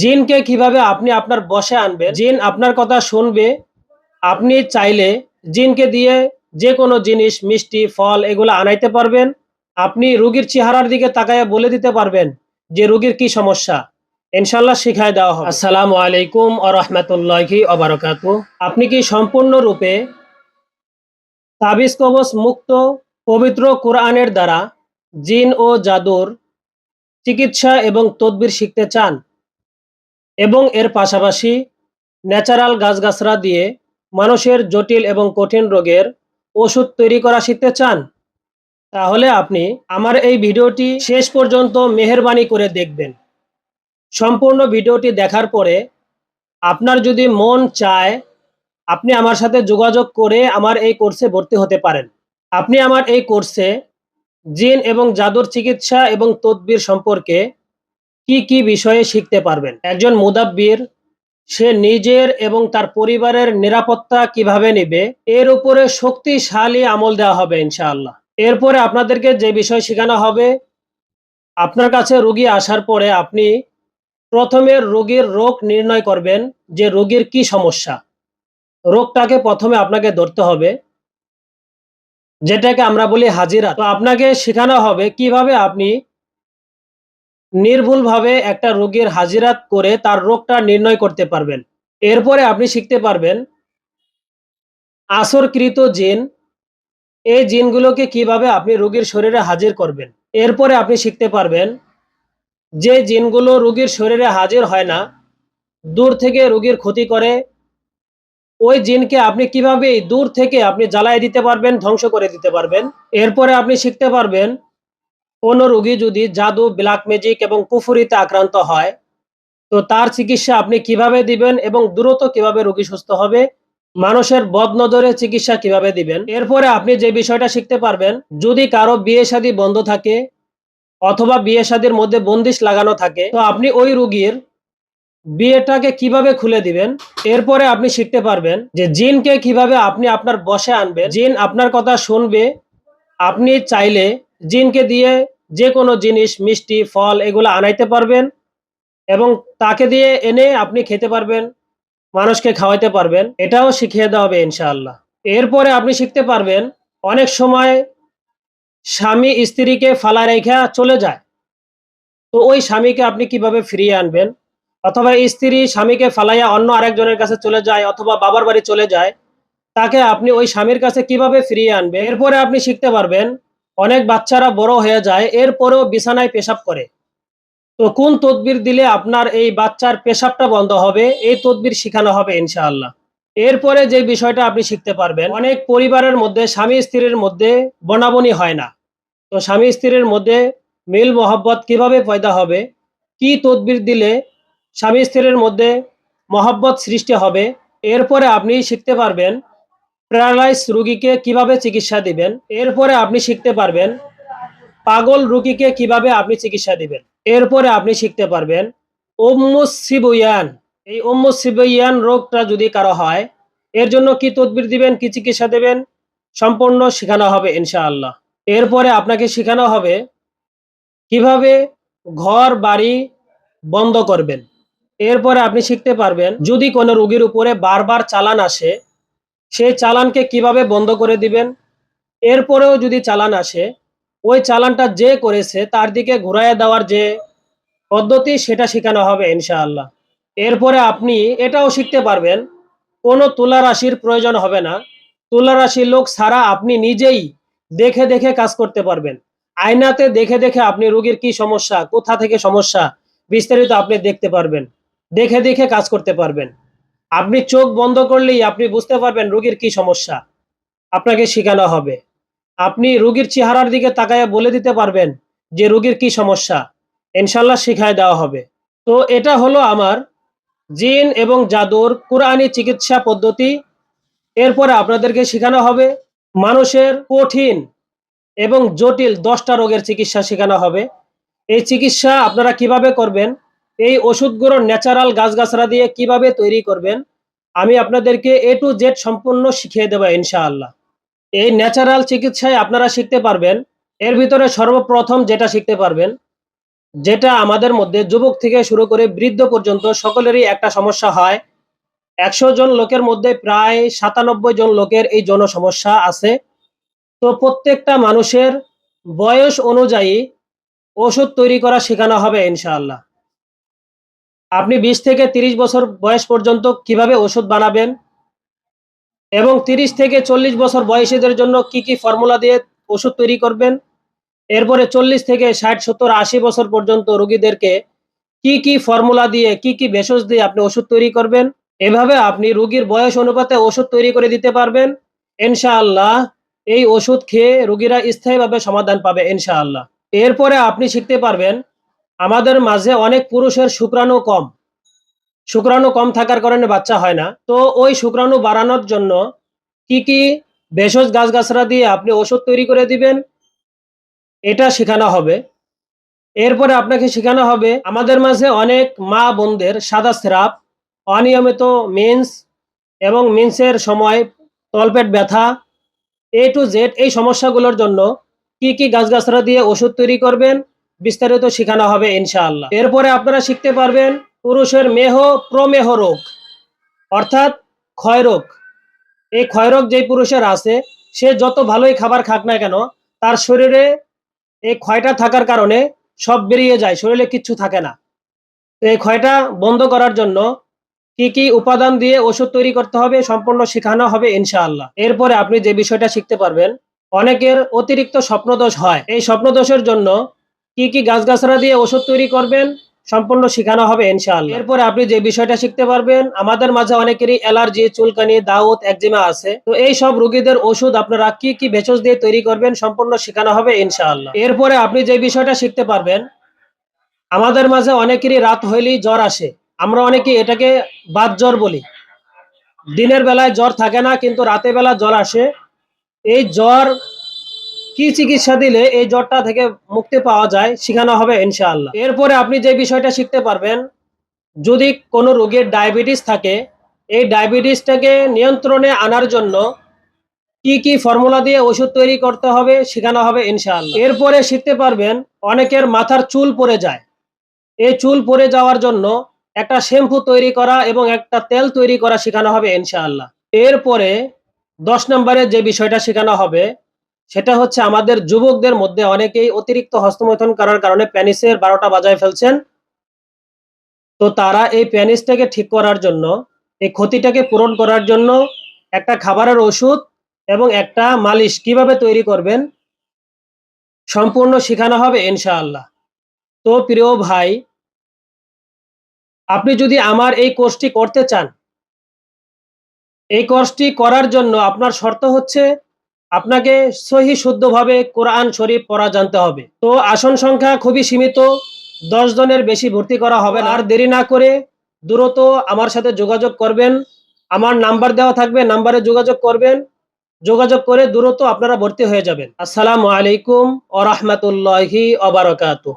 জিনকে কীভাবে আপনি আপনার বসে আনবেন জিন আপনার কথা শুনবে আপনি চাইলে জিনকে দিয়ে যে কোনো জিনিস মিষ্টি ফল এগুলো আনাইতে পারবেন। আপনি রুগীর চেহারার দিকে তাকায় বলে দিতে পারবেন যে রুগীর কি সমস্যা। ইনশাল্লাহ শিখায় দেওয়া হবে। আসসালামু আলাইকুম আ রহমতুল্লাহি অবরকাত আপনি কি সম্পূর্ণরূপে তাবিজ কবচ মুক্ত পবিত্র কোরআনের দ্বারা জিন ও জাদুর চিকিৎসা এবং তদবির শিখতে চান? এবং এর পাশাপাশি ন্যাচারাল গাছগাছরা দিয়ে মানুষের জটিল এবং কঠিন রোগের ওষুধ তৈরি করা শিখতে চান? তাহলে আপনি আমার এই ভিডিওটি শেষ পর্যন্ত মেহরবানি করে দেখবেন। সম্পূর্ণ ভিডিওটি দেখার পরে আপনার যদি মন চায়, আপনি আমার সাথে যোগাযোগ করে আমার এই কোর্সে ভর্তি হতে পারেন। আপনি আমার এই কোর্সে জিন এবং জাদুর চিকিৎসা এবং তদবির সম্পর্কে কি কি বিষয়ে শিখতে পারবেন? একজন মুদাব্বির, সে নিজের এবং তার পরিবারের নিরাপত্তা কীভাবে নেবে? এর উপরে শক্তিশালী আমল দেওয়া হবে ইনশাআল্লাহ। এরপরে আপনাদেরকে যে বিষয় শেখানো হবে, আপনার কাছে রোগী আসার পরে আপনি প্রথমে রোগীর রোগ নির্ণয় করবেন যে রোগীর কি সমস্যা। রোগটাকে প্রথমে আপনাকে ধরতে হবে, যেটাকে আমরা বলি হাজিরা তো আপনাকে শেখানো হবে কীভাবে আপনি নির্ভুলভাবে একটা রোগীর হাজিরাত করে তার রোগটা নির্ণয় করতে পারবেন। এরপরে আপনি শিখতে পারবেন আসরকৃত জিন। এই জিনগুলোকে কীভাবে আপনি রোগীর শরীরে হাজির করবেন। এরপরে আপনি শিখতে পারবেন যে জিনগুলো রোগীর শরীরে হাজির হয় না, দূর থেকে রোগীর ক্ষতি করে, ওই জিনকে আপনি কীভাবে দূর থেকে আপনি জ্বালায় দিতে পারবেন, ধ্বংস করে দিতে পারবেন। এরপরে আপনি শিখতে পারবেন কোনো রোগী যদি জাদু, ব্ল্যাক ম্যাজিক এবং কুফুরিতে আক্রান্ত হয়, তো তার চিকিৎসা আপনি কীভাবে দিবেন এবং দ্রুত কীভাবে রোগী সুস্থ হবে, মানুষের বদনজরে চিকিৎসা কীভাবে দিবেন, এরপরে আপনি যে বিষয়টা শিখতে পারবেন, যদি কারও বিয়ে শাদী বন্ধ থাকে অথবা বিয়ে শাদীর মধ্যে বন্দিশ লাগানো থাকে, তো আপনি ওই রুগীর বিয়েটাকে কীভাবে খুলে দিবেন, এরপরে আপনি শিখতে পারবেন যে জিনকে কীভাবে আপনি আপনার বসে আনবেন, জিন আপনার কথা শুনবে, আপনি চাইলে জিনকে দিয়ে যে কোনো জিনিস, মিষ্টি, ফল এগুলো আনাইতে পারবেন এবং তাকে দিয়ে এনে আপনি খেতে পারবেন, মানুষকে খাওয়াইতে পারবেন। এটাও শিখিয়ে দেওয়া হবে ইনশাআল্লাহ। এরপরে আপনি শিখতে পারবেন, অনেক সময় স্বামী স্ত্রীকে ফালা রেখা চলে যায়। তো ওই স্বামীকে আপনি কীভাবে ফিরিয়ে আনবেন? অথবা স্ত্রী স্বামীকে ফালাইয়া অন্য আরেকজনের কাছে চলে যায় অথবা বাবার বাড়ি চলে যায়, তাকে আপনি ওই স্বামীর কাছে কীভাবে ফিরিয়ে আনবেন? এরপরে আপনি শিখতে পারবেন অনেক বাচ্চারা বড় হয়ে যায়, এরপরেও বিছানায় পেশাব করে। তো কোন তদবির দিলে আপনার এই বাচ্চার পেশাবটা বন্ধ হবে? এই তদবির শিখানো হবে ইনশাআল্লাহ। এরপরে যে বিষয়টা আপনি শিখতে পারবেন, অনেক পরিবারের মধ্যে স্বামী স্ত্রীর মধ্যে বনাবনি হয় না। তো স্বামী স্ত্রীর মধ্যে মিল মহব্বত কীভাবে পয়দা হবে? কি তদবির দিলে স্বামী স্ত্রীর মধ্যে মহব্বত সৃষ্টি হবে? এরপরে আপনি শিখতে পারবেন প্যারালাইজ রুগীকে কীভাবে চিকিৎসা দিবেন? এরপরে আপনি শিখতে পারবেন পাগল রুগীকে কীভাবে আপনি চিকিৎসা দিবেন। এরপরে আপনি শিখতে পারবেন ওম্মুসিবুয়ান এই ওম্মুসিবুয়ান রোগটা যদি কারও হয়, এর জন্য কি তদবির দিবেন, কি চিকিৎসা দেবেন, সম্পূর্ণ শেখানো হবে ইনশাআল্লাহ। এরপরে আপনাকে শেখানো হবে কীভাবে ঘর, বাড়ি বন্ধ করবেন। এরপরে আপনি শিখতে পারবেন, যদি কোনো রোগীর উপরে বারবার চালান আসে সেই চালানকে কীভাবে বন্ধ করে দিবেন? এরপরেও যদি চালান আসে, ওই চালানটা যে করেছে তার দিকে ঘুরাইয়া দেওয়ার যে পদ্ধতি, সেটা শেখানো হবে ইনশাআল্লাহ। এরপরে আপনি এটাও শিখতে পারবেন, কোনো তুলা রাশির প্রয়োজন হবে না। তুলা রাশির লোক ছাড়া আপনি নিজেই দেখে দেখে কাজ করতে পারবেন। আয়নাতে দেখে দেখে আপনি রোগীর কি সমস্যা, কোথা থেকে সমস্যা, বিস্তারিত আপনি দেখতে পারবেন। দেখে দেখে কাজ করতে পারবেন। আপনি চোখ বন্ধ করলেই আপনি বুঝতে পারবেন রোগীর কি সমস্যা। আপনাকে শেখানো হবে। আপনি রোগীর চেহারার দিকে তাকায় বলে দিতে পারবেন যে রোগীর কি সমস্যা। ইনশাল্লাহ শিখায় দেওয়া হবে। তো এটা হলো আমার জিন এবং জাদুর কোরআনি চিকিৎসা পদ্ধতি। এরপরে আপনাদেরকে শেখানো হবে মানুষের কঠিন এবং জটিল দশটা রোগের চিকিৎসা শেখানো হবে। এই চিকিৎসা আপনারা কীভাবে করবেন এই ওষুধগুলো ন্যাচারাল গাছগাছরা দিয়ে কীভাবে তৈরি করবেন, আমি আপনাদেরকে এ টু জেড সম্পূর্ণ শিখিয়ে দেবো ইনশাআল্লাহ। এই ন্যাচারাল চিকিৎসায় আপনারা শিখতে পারবেন, এর ভিতরে সর্বপ্রথম যেটা শিখতে পারবেন, যেটা আমাদের মধ্যে যুবক থেকে শুরু করে বৃদ্ধ পর্যন্ত সকলেরই একটা সমস্যা হয়। একশো জন লোকের মধ্যে প্রায় সাতানব্বই জন লোকের এই যৌন সমস্যা আছে। তো প্রত্যেকটা মানুষের বয়স অনুযায়ী ওষুধ তৈরি করা শেখানো হবে ইনশাআল্লাহ। আপনি বিশ থেকে তিরিশ বছর বয়স পর্যন্ত কীভাবে ওষুধ বানাবেন? এবং তিরিশ থেকে চল্লিশ বছর বয়সীদের জন্য কি কি ফর্মুলা দিয়ে ওষুধ তৈরি করবেন? এরপরে চল্লিশ থেকে ষাট, সত্তর, আশি বছর পর্যন্ত রোগীদেরকে কি কি ফর্মুলা দিয়ে, কি কি ভেষজ দিয়ে আপনি ওষুধ তৈরি করবেন? এভাবে আপনি রোগীর বয়স অনুপাতে ওষুধ তৈরি করে দিতে পারবেন। ইনশাআল্লাহ এই ওষুধ খেয়ে রোগীরা স্থায়ীভাবে সমাধান পাবে, ইনশাআল্লাহ। এরপরে আপনি শিখতে পারবেন আমাদের মাঝে অনেক পুরুষের শুক্রাণু কম। শুক্রাণু কম থাকার কারণে বাচ্চা হয় না। তো ওই শুক্রাণু বাড়ানোর জন্য কি কি ভেষজ গাছগাছরা দিয়ে আপনি ওষুধ তৈরি করে দিবেন, এটা শেখানো হবে। এরপরে আপনাকে শেখানো হবে, আমাদের মাঝে অনেক মা বোনদের সাদা স্রাব, অনিয়মিত মিন্স এবং মিন্সের সময় তলপেট ব্যথা এ টু জেড এই সমস্যাগুলোর জন্য কি কি গাছগাছরা দিয়ে ওষুধ তৈরি করবেন বিস্তারিত শেখানো হবে ইনশাআল্লাহ। এরপরে আপনারা শিখতে পারবেন পুরুষের মেহ প্রমেহ রোগ, অর্থাৎ ক্ষয়রোগ এই ক্ষয়রোগ যেই পুরুষের আছে, সে যত ভালোই খাবার খাক না কেন, তার শরীরে এই ক্ষয়টা থাকার কারণে সব বেরিয়ে যায়, শরীরে কিচ্ছু থাকে না। তো এই ক্ষয়টা বন্ধ করার জন্য কি কি উপাদান দিয়ে ওষুধ তৈরি করতে হবে সম্পূর্ণ শেখানো হবে ইনশাআল্লাহ। এরপরে আপনি যে বিষয়টা শিখতে পারবেন, অনেকের অতিরিক্ত স্বপ্নদোষ হয়। এই স্বপ্নদোষের জন্য কি কি গাছগাছরা দিয়ে ওষুধ তৈরি করবেন সম্পূর্ণ শেখানো হবে ইনশাআল্লাহ। এরপরে আপনি যে বিষয়টা শিখতে পারবেন, আমাদের মাঝে অনেকেরই অ্যালার্জি, চুলকানি দাউত একজিমা আছে। তো এই সব রোগীদের ওষুধ আপনারা কি কি ভেষজ দিয়ে তৈরি করবেন সম্পূর্ণ শেখানো হবে ইনশাআল্লাহ। এরপরে আপনি যে বিষয়টা শিখতে পারবেন, আমাদের মাঝে অনেকেরই রাত হইলেই জ্বর আসে। আমরা অনেকে এটাকে বাদ জ্বর বলি। দিনের বেলায় জ্বর থাকে না, কিন্তু রাতের বেলা জ্বর আসে। এই জ্বর কি চিকিৎসা দিলে এই জ্বরটা থেকে মুক্তি পাওয়া যায় শেখানো হবে ইনশাআল্লাহ। এরপরে আপনি যে বিষয়টা শিখতে পারবেন, যদি কোনো রোগীর ডায়াবেটিস থাকে, এই ডায়াবেটিসটাকে নিয়ন্ত্রণে আনার জন্য কি কি ফর্মুলা দিয়ে ওষুধ তৈরি করতে হবে শেখানো হবে ইনশাআল্লাহ। এরপরে শিখতে পারবেন অনেকের মাথার চুল পড়ে যায়। এই চুল পড়ে যাওয়ার জন্য একটা শ্যাম্পু তৈরি করা এবং একটা তেল তৈরি করা শেখানো হবে ইনশাআল্লাহ। এরপরে দশ নম্বরে যে বিষয়টা শেখানো হবে সেটা হচ্ছে আমাদের যুবকদের মধ্যে অনেকেই অতিরিক্ত হস্তমৈথুন করার কারণে প্যানিসের বারোটা বাজায় ফেলছেন। তো তারা এই প্যানিসটাকে ঠিক করার জন্য, এই ক্ষতিটাকে পূরণ করার জন্য একটা খাবারের ওষুধ এবং একটা মালিশ কীভাবে তৈরি করবেন, সম্পূর্ণ শেখানো হবে ইনশাআল্লাহ। তো প্রিয় ভাই, আপনি যদি আমার এই কোর্সটি করতে চান, এই কোর্সটি করার জন্য আপনার শর্ত হচ্ছে আপনাকে সহি শুদ্ধভাবে কোরআন শরীফ পড়া জানতে হবে। তো আসন সংখ্যা খুবই সীমিত, দশ জনের বেশি ভর্তি করা হবে আর দেরি না করে দ্রুত আমার সাথে যোগাযোগ করবেন। আমার নাম্বার দেওয়া থাকবে, নাম্বারে যোগাযোগ করবেন। যোগাযোগ করে দ্রুত আপনারা ভর্তি হয়ে যাবেন। আসসালামু আলাইকুম ও রহমতুল্লাহি অবরাকাতুহ